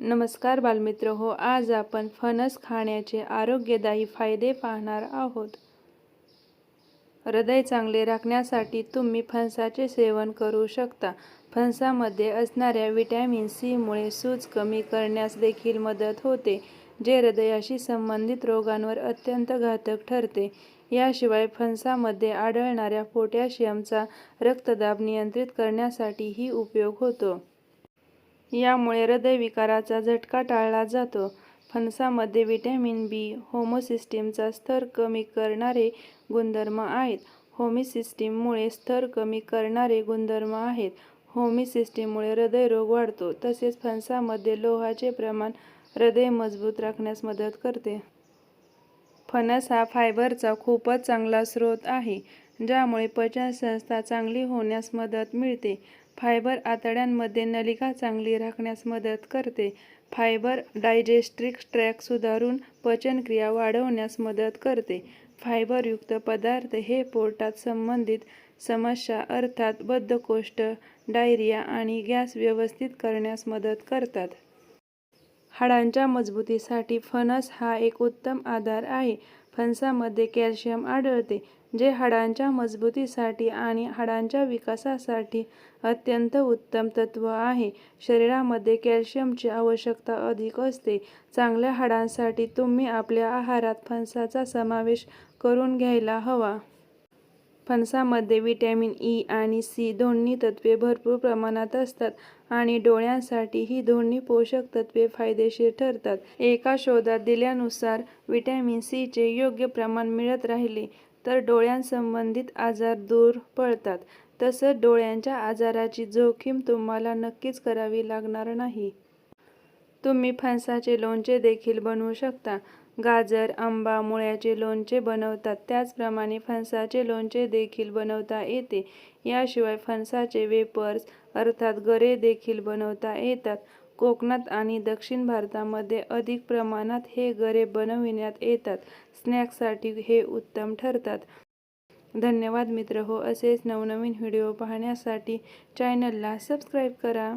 नमस्कार बालमित्र हो आज आपण फणस खाण्याचे आरोग्यदायी फायदे पाहणार आहोत. हृदय चांगले राखण्यासाठी तुम्ही फणसाचे सेवन करू शकता. फणसामध्ये असणाऱ्या व्हिटॅमिन सीमुळे सूज कमी करण्यास देखील मदत होते जे हृदयाशी संबंधित रोगांवर अत्यंत घातक ठरते. याशिवाय फणसामध्ये आढळणाऱ्या पोटॅशियमचा रक्तदाब नियंत्रित करण्यासाठीही उपयोग होतो. यामुळे हृदयविकाराचा झटका टाळला जातो. फणसामध्ये व्हिटॅमिन बी होमोसिस्टीमचा स्तर कमी करणारे गुणधर्म आहेत. होमिसिस्टीममुळे स्तर कमी करणारे गुणधर्म आहेत. होमिसिस्टीममुळे हृदयरोग वाढतो तसेच फणसामध्ये लोहाचे प्रमाण हृदय मजबूत राखण्यास मदत करते. फणस हा फायबरचा खूपच चांगला स्रोत आहे. ज्यामुळे पचनसंस्था चांगली होण्यास मदत मिळते. फायबर आतड्यांमध्ये नलिका चांगली राखण्यास मदत करते. फायबर डायजेस्टिक ट्रॅक सुधारून पचनक्रिया वाढवण्यास मदत करते. फायबरयुक्त पदार्थ हे पोटात संबंधित समस्या अर्थात बद्धकोष्ठ डायरिया आणि गॅस व्यवस्थित करण्यास मदत करतात. हाडांच्या मजबूतीसाठी फणस हा एक उत्तम आधार आहे. फणसामध्ये कॅल्शियम आढळते जे हाडांच्या मजबूतीसाठी आणि हाडांच्या विकासासाठी अत्यंत उत्तम तत्व आहे. शरीरामध्ये कॅल्शियमची आवश्यकता अधिक असते. चांगल्या हाडांसाठी तुम्ही आपल्या आहारात फणसाचा समावेश करून घ्यायला हवा. फणसामध्ये व्हिटॅमिन ई आणि सी दोन्ही तत्वे भरपूर प्रमाणात असतात आणि डोळ्यांसाठी ही दोन्ही पोषक तत्वे फायदेशीर ठरतात. एका शोधात दिल्यानुसार व्हिटॅमिन सीचे योग्य प्रमाण मिळत राहिले तर डोळ्यांसंबंधित आजार दूर पळतात तसंच डोळ्यांच्या आजाराची जोखीम तुम्हाला नक्कीच करावी लागणार नाही. तुम्ही फणसाचे लोणचे देखील बनवू शकता. गाजर आंबा मुळ्याचे लोणचे बनवतात. त्याचप्रमाणे फणसाचे लोणचे देखील बनवता येते. याशिवाय फणसाचे वेपर्स अर्थात गरे देखील बनवता येतात. कोकणात आणि दक्षिण भारतामध्ये अधिक प्रमाणात हे गरे बनविण्यात येतात. स्नॅक्ससाठी हे उत्तम ठरतात. धन्यवाद मित्र. हो असेच नवनवीन व्हिडिओ पाहण्यासाठी चॅनलला सबस्क्राईब करा.